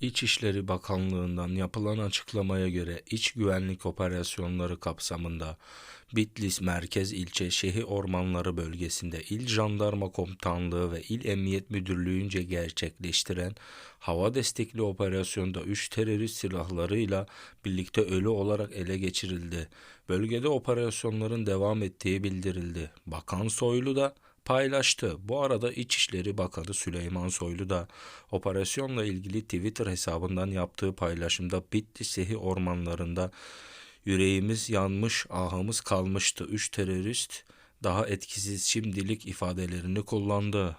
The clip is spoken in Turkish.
İçişleri Bakanlığı'ndan yapılan açıklamaya göre iç güvenlik operasyonları kapsamında Bitlis Merkez İlçe Şehi Ormanları bölgesinde İl Jandarma Komutanlığı ve İl Emniyet Müdürlüğü'nce gerçekleştiren hava destekli operasyonda 3 terörist silahlarıyla birlikte ölü olarak ele geçirildi. Bölgede operasyonların devam ettiği bildirildi. Bakan Soylu da paylaştı. Bu arada İçişleri Bakanı Süleyman Soylu da operasyonla ilgili Twitter hesabından yaptığı paylaşımda Bitlis Sehi ormanlarında yüreğimiz yanmış, ahımız kalmıştı. Üç terörist daha etkisiz şimdilik ifadelerini kullandı.